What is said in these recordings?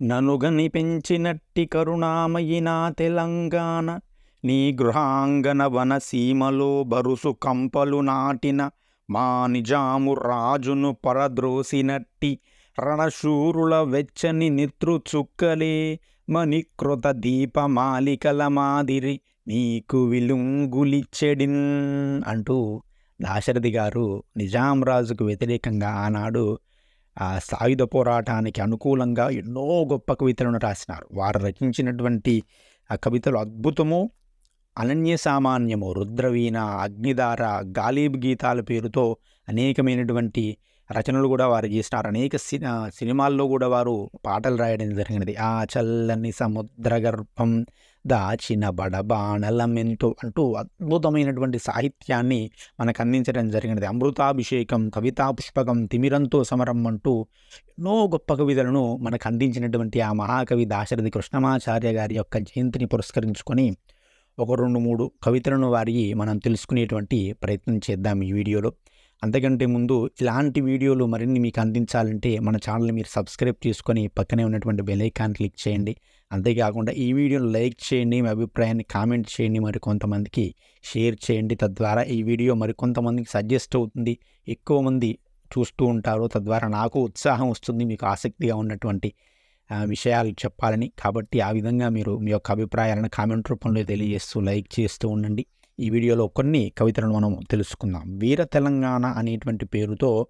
ననుగని పెంచినట్టి కరుణామయి నా తెలంగాణ నీ గృహాంగన వనసీమలో బరుసు కంపలు నాటిన మా నిజాము రాజును పరద్రోసినట్టి రణశూరుల వెచ్చని నిత్రు చుక్కలే మణికృత దీపమాలికల మాదిరి నీకు విలుంగులిచ్చెడిన్ అంటూ దాశరథి గారు నిజాం రాజుకు వ్యతిరేకంగా ఆనాడు ఆ సాయుధ పోరాటానికి అనుకూలంగా ఎన్నో గొప్ప కవితలను రాసినారు. వారు రచించినటువంటి ఆ కవితలు అద్భుతము. అనన్య సామాన్యము రుద్రవీణ అగ్నిధార గాలీబ్ గీతాల పేరుతో అనేకమైనటువంటి రచనలు కూడా వారు చేసినారు అనేక సినిమాల్లో కూడా వారు పాటలు రాయడం జరిగినది. ఆ చల్లని సముద్ర గర్భం దాచిన బడబాణలమెంతో అంటూ అద్భుతమైనటువంటి సాహిత్యాన్ని మనకు అందించడం జరిగినది. అమృతాభిషేకం కవితా పుష్పకం తిమిరంతో సమరం అంటూ ఎన్నో గొప్ప కవితలను మనకు అందించినటువంటి ఆ మహాకవి దాశరథి కృష్ణమాచార్య గారి యొక్క జయంతిని పురస్కరించుకొని ఒక రెండు మూడు కవితలను వారి మనం తెలుసుకునేటువంటి ప్రయత్నం చేద్దాం ఈ వీడియోలో. అంతకంటే ముందు ఇలాంటి వీడియోలు మరిన్ని మీకు అందించాలంటే మన ఛానల్ని మీరు సబ్స్క్రైబ్ చేసుకొని పక్కనే ఉన్నటువంటి బెల్ ఐకాన్ క్లిక్ చేయండి. అంతేకాకుండా ఈ వీడియోని లైక్ చేయండి మీ అభిప్రాయాన్ని కామెంట్ చేయండి మరి కొంతమందికి షేర్ చేయండి. తద్వారా ఈ వీడియో మరి కొంతమందికి సజెస్ట్ అవుతుంది ఎక్కువ మంది చూస్తూ ఉంటారు. తద్వారా నాకు ఉత్సాహం వస్తుంది మీకు ఆసక్తిగా ఉన్నటువంటి విషయాలు చెప్పాలని. కాబట్టి ఆ విధంగా మీరు మీ యొక్క అభిప్రాయాలను కామెంట్ రూపంలో తెలియజేస్తూ లైక్ చేస్తూ ఉండండి. ఈ వీడియోలో కొన్ని కవితలను మనం తెలుసుకుందాం. వీర తెలంగాణ అనేటువంటి పేరుతో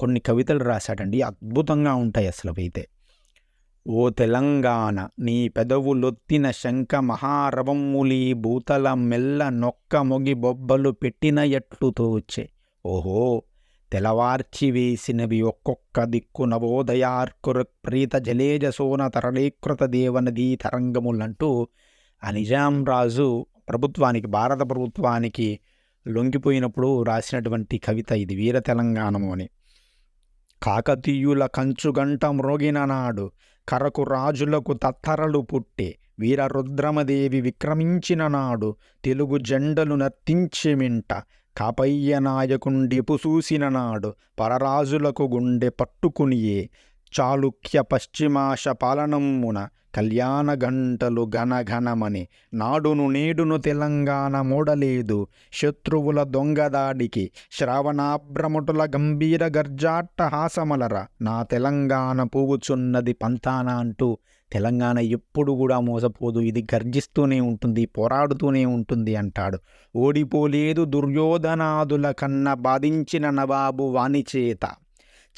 కొన్ని కవితలు రాశాడండి. అద్భుతంగా ఉంటాయి అసలు అయితే ఓ తెలంగాణ నీ పెదవులొత్తిన శంఖ మహారవమ్ములి భూతల మెల్ల నొక్క మొగి బొబ్బలు పెట్టిన ఎట్లు తోచే. ఓహో తెలవార్చి వేసినవి ఒక్కొక్క దిక్కు నవోదయార్కుర ప్రీత జలేజ సోన తరళీకృత దేవనదీ తరంగములంటూ అనిజాం రాజు ప్రభుత్వానికి భారత ప్రభుత్వానికి లొంగిపోయినప్పుడు రాసినటువంటి కవిత ఇది వీర తెలంగాణము అని. కాకతీయుల కంచుగంట మ్రోగిన నాడు కరకు రాజులకు తత్తరలు పుట్టే వీర రుద్రమదేవి విక్రమించిన నాడు తెలుగు జెండలు నర్తించెమింట కాపయ్య నాయకుండి చూసిన నాడు పరరాజులకు గుండె పట్టుకునియే చాళుక్య పశ్చిమాశ పాలనమ్మున కళ్యాణ గంటలు ఘనఘనమని నాడును నేడును తెలంగాణ మూడలేదు. శత్రువుల దొంగదాడికి శ్రావణాభ్రముటుల గంభీర గర్జాట్టహాసమలర నా తెలంగాణ పూవుచున్నది పంతాన అంటూ తెలంగాణ ఎప్పుడు కూడా మోసపోదు ఇది గర్జిస్తూనే ఉంటుంది పోరాడుతూనే ఉంటుంది అంటాడు. ఓడిపోలేదు దుర్యోధనాదుల కన్న బాధించిన నవాబు వాణిచేత.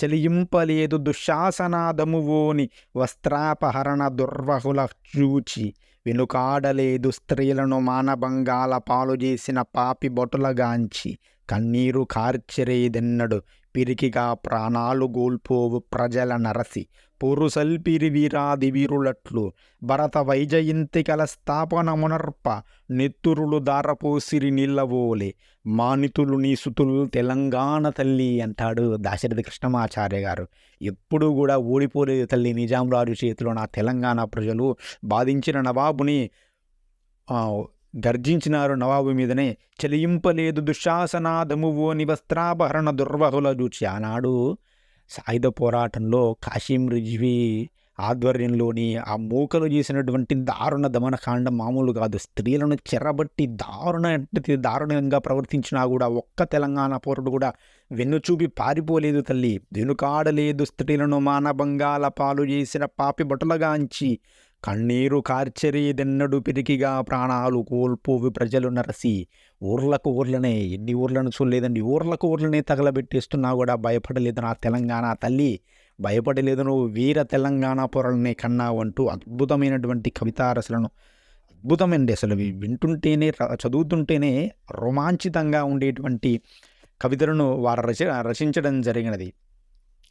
చలియింపలేదు దుశ్శాసనాదమువోని వస్త్రాపహరణ దుర్వహుల చూచి వెనుకాడలేదు స్త్రీలను మానభంగాల పాలు చేసిన పాపి బొటులగాంచి కన్నీరు కార్చెరేదెన్నడు పిరికిగా ప్రాణాలు గోల్పోవు ప్రజల నరసి. పురుసల్పిరి వీరాది వీరులట్లు భరత వైజయంతికల స్థాపనమునర్ప నెత్తురులు దారపోసిరి నిల్లవోలే మానితులు నీ సుతులు తెలంగాణ తల్లి అంటాడు దాశరథి కృష్ణమాచార్య గారు. ఎప్పుడూ కూడా ఓడిపోలేదు తల్లి నిజాంరాజు చేతిలో నా తెలంగాణ ప్రజలు. బాధించిన నవాబుని గర్జించినారు నవాబు మీదనే. చెలియింపలేదు దుశ్శాసనాదమువోని వస్త్రాభరణ దుర్వహుల చూచి ఆనాడు సాయుధ పోరాటంలో కాశీం రిజ్వీ ఆధ్వర్యంలోని ఆ మూకలు చేసినటువంటి దారుణ దమనకాండం మామూలు కాదు. స్త్రీలను చెరబట్టి దారుణ దారుణంగా ప్రవర్తించినా కూడా ఒక్క తెలంగాణ పౌరుడు కూడా వెన్నుచూపి పారిపోలేదు తల్లి. వెనుకాడలేదు స్త్రీలను మానభంగాల పాలు చేసిన పాపి బొటలగాంచి కన్నీరు కార్చరేదెన్నడు పిరికిగా ప్రాణాలు కోల్పోవి ప్రజలు నరసి. ఊర్లకు ఊర్లనే ఎన్ని ఊర్లను చూడలేదండి. ఊర్లకు ఊర్లనే తగలబెట్టేస్తున్నా కూడా భయపడలేదు నా తెలంగాణ తల్లి. భయపడలేదు నువ్వు వీర తెలంగాణ పొరలనే కన్నావు అంటూ అద్భుతమైనటువంటి కవితారసలను అద్భుతమండి అసలు. వింటుంటేనే చదువుతుంటేనే రోమాంచితంగా ఉండేటువంటి కవితలను వారు రచ రచించడం జరిగినది.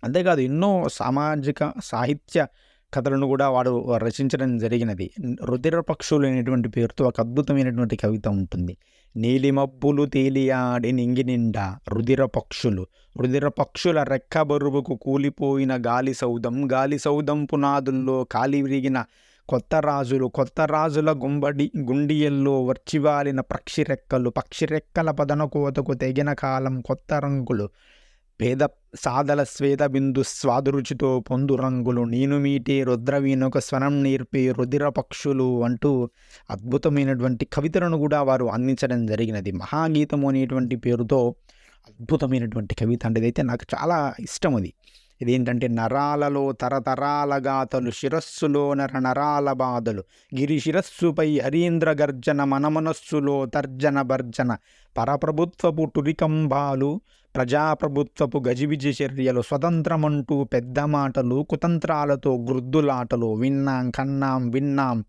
అంతేకాదు ఎన్నో సామాజిక సాహిత్య కథలను కూడా వాడు రచించడం జరిగినది. రుద్రపక్షులు అనేటువంటి పేరుతో ఒక అద్భుతమైనటువంటి కవిత ఉంటుంది. నీలిమబ్బులు తేలియాడి నింగి నిండా రుదిర పక్షులు రుదిర పక్షుల రెక్క బరువుకు కూలిపోయిన గాలి సౌదం గాలి సౌదం పునాదుల్లో కాలి విరిగిన కొత్త రాజులు కొత్త రాజుల గుంబడి గుండియల్లో వర్చివాలిన పక్షిరెక్కలు పక్షిరెక్కల పదన కోతకు తెగిన కాలం కొత్త రంగులు. పేద సాదల శ్వేత బిందు స్వాదురుచితో పొందు రంగులు నేను మీటే రుద్రవీణొక స్వరం నేర్పే రుదిర పక్షులు అంటూ అద్భుతమైనటువంటి కవితలను కూడా వారు అందించడం జరిగినది. మహాగీతము అనేటువంటి పేరుతో అద్భుతమైనటువంటి కవిత అంటే అయితే నాకు చాలా ఇష్టం అది. ఇదేంటంటే నరాలలో తరతరాల గాథలు శిరస్సులో నర నరాల బాధలు. గిరి శిరస్సుపై హరీంద్ర గర్జన మనమనస్సులో తర్జన భర్జన పరప్రభుత్వపు టురికంబాలు ప్రజాప్రభుత్వపు గజిబిజి చర్యలు స్వతంత్రమంటూ పెద్ద మాటలు కుతంత్రాలతో గృద్దులాటలు విన్నాం కన్నాం విన్నాం.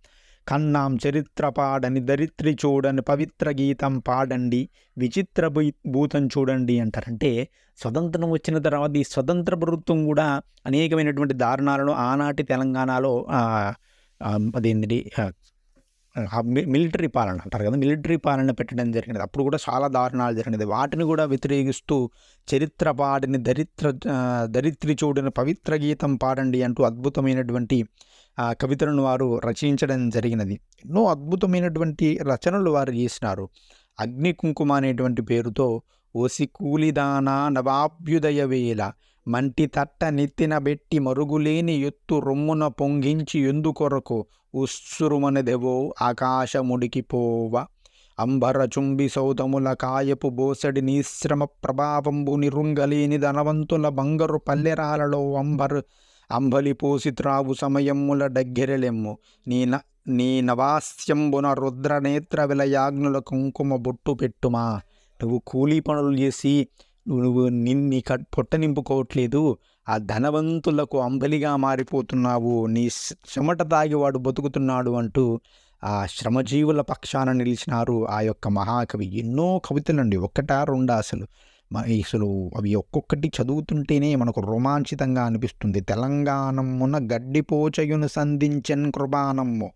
కన్నాం చరిత్ర పాడని దరిత్రి చూడని పవిత్ర గీతం పాడండి విచిత్ర భూతం చూడండి అంటారంటే స్వతంత్రం వచ్చిన తర్వాత ఈ స్వతంత్ర ప్రభుత్వం కూడా అనేకమైనటువంటి దారుణాలను ఆనాటి తెలంగాణలో అదేంటి మిలిటరీ పాలన అంటారు కదా మిలిటరీ పాలన పెట్టడం జరిగినది. అప్పుడు కూడా చాలా దారుణాలు జరిగినది. వాటిని కూడా వ్యతిరేకిస్తూ చరిత్ర పాడిని దరిత్ర దరిత్రి చూడని పవిత్ర గీతం పాడండి అంటూ అద్భుతమైనటువంటి కవితలను వారు రచించడం జరిగినది. ఎన్నో అద్భుతమైనటువంటి రచనలు వారు చేసినారు. అగ్ని కుంకుమ అనేటువంటి పేరుతో ఓసి కూలిదానా నవాభ్యుదయ వేళ మంటి తట్ట నెత్తిన బెట్టి మరుగులేని ఎత్తు రొమ్మున పొంగించి ఎందుకొరకు ఉస్సురుమనదెవో ఆకాశముడికి పోవ. అంబర చుంబి సౌదముల కాయపు బోసడి నీశ్రమ ప్రభావంబు నిరుంగలేని ధనవంతుల బంగరు పల్లెరాలలో అంబరు అంబలి పోసి త్రావు సమయముల డగ్గెరలెమ్ము నీ న నీ నవాస్యంబున రుద్రనేత్ర విలయాగ్నుల కుంకుమ బొట్టు పెట్టుమా. నువ్వు కూలీ పనులు చేసి నువ్వు నిన్ని కట్ పొట్ట నింపుకోవట్లేదు. ఆ ధనవంతులకు అంబలిగా మారిపోతున్నావు. నీ చెమట తాగి వాడు బతుకుతున్నాడు అంటూ ఆ శ్రమజీవుల పక్షాన నిలిచినారు ఆ యొక్క మహాకవి. ఎన్నో కవితలండి. ఒక్కటా రెండు అసలు. అసలు అవి ఒక్కొక్కటి చదువుతుంటేనే మనకు రోమాంచితంగా అనిపిస్తుంది. తెలంగాణమున గడ్డిపోచయును సంధించెన్ కృపానమ్ము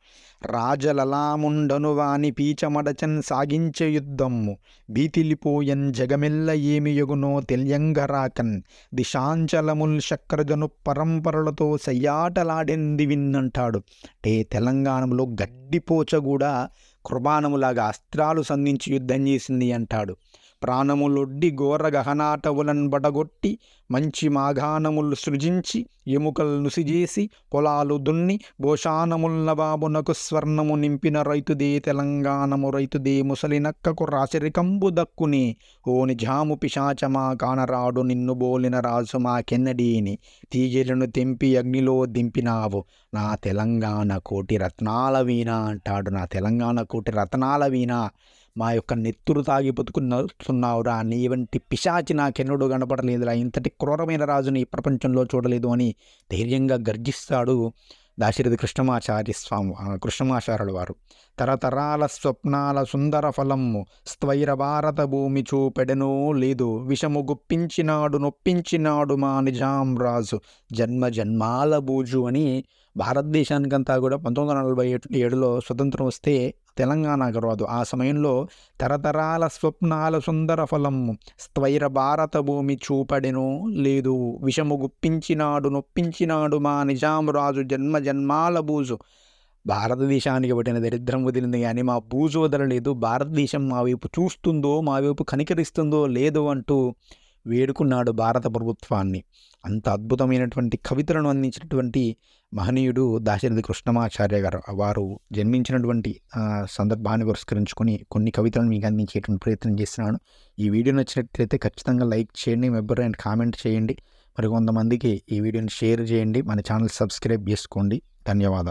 రాజలలాముండను వాని పీచమడచన్ సాగించే యుద్ధమ్ము. భీతిలిపోయన్ జగమెల్ల ఏమి యగునో తెలియంగరాకన్. దిశాంచలముల్ శక్రజను పరంపరలతో సయ్యాటలాడింది విన్నంటాడు. అంటే తెలంగాణలో గడ్డిపోచ కూడా కృపానములాగా అస్త్రాలు సంధించి యుద్ధం చేసింది అంటాడు. ప్రాణములొడ్డి ఘోర గహనాటవులను బడగొట్టి మంచి మాఘానములు సృజించి ఎముకలు నుసిజేసి పొలాలు దున్ని భోషానముల్ బాబునకు స్వర్ణము నింపిన రైతుదే తెలంగాణము రైతుదే ముసలి నక్కకు రాచరికంబు దక్కునే ఓ నిజాము పిశాచమా కానరాడు నిన్ను బోలిన రాజు మా కెన్నడీని తీగెలను తెంపి అగ్నిలో దింపినావు. నా తెలంగాణ కోటి రత్నాల వీణ అంటాడు. నా తెలంగాణ కోటి రత్నాల వీణ మా యొక్క నెత్తురు తాగి బతుకున్నావురా నీ వంటి పిశాచి నాకెన్నడూ కనపడలేదురా ఇంతటి క్రూరమైన రాజుని ఈ ప్రపంచంలో చూడలేదు అని ధైర్యంగా గర్జిస్తాడు దాశరథి కృష్ణమాచార్య స్వామి కృష్ణమాచార్యుల వారు. తరతరాల స్వప్నాల సుందర ఫలము స్వైర భారత భూమి చూపెడనో లేదు. విషము గుప్పించినాడు నొప్పించినాడు మా నిజాం రాజు. జన్మ జన్మాల బూజు అని భారతదేశానికంతా కూడా పంతొమ్మిది వందల నలభై ఏడులో స్వతంత్రం వస్తే తెలంగాణ రాదు ఆ సమయంలో తరతరాల స్వప్నాల సుందర ఫలము స్వైర భారత భూమి చూపడెను లేదు. విషము గుప్పించినాడు నొప్పించినాడు మా నిజాం రాజు జన్మ జన్మాల బూజు. భారతదేశానికి పట్టిన దరిద్రం వదిలింది కానీ మా బూజు వదలలేదు. భారతదేశం మా వైపు చూస్తుందో మా వైపు కనికరిస్తుందో లేదో అంటూ వేడుకున్నాడు భారత ప్రభుత్వాన్ని. అంత అద్భుతమైనటువంటి కవితలను అందించినటువంటి మహనీయుడు దాశరథి కృష్ణమాచార్య గారు. వారు జన్మించినటువంటి సందర్భాన్ని పురస్కరించుకొని కొన్ని కవితలను మీకు అందించేటువంటి ప్రయత్నం చేస్తున్నాను. ఈ వీడియో నచ్చినట్లయితే ఖచ్చితంగా లైక్ చేయండి మెంబర్ అండ్ కామెంట్ చేయండి. మరి కొంతమందికి ఈ వీడియోని షేర్ చేయండి. మన ఛానల్ సబ్స్క్రైబ్ చేసుకోండి. ధన్యవాదాలు.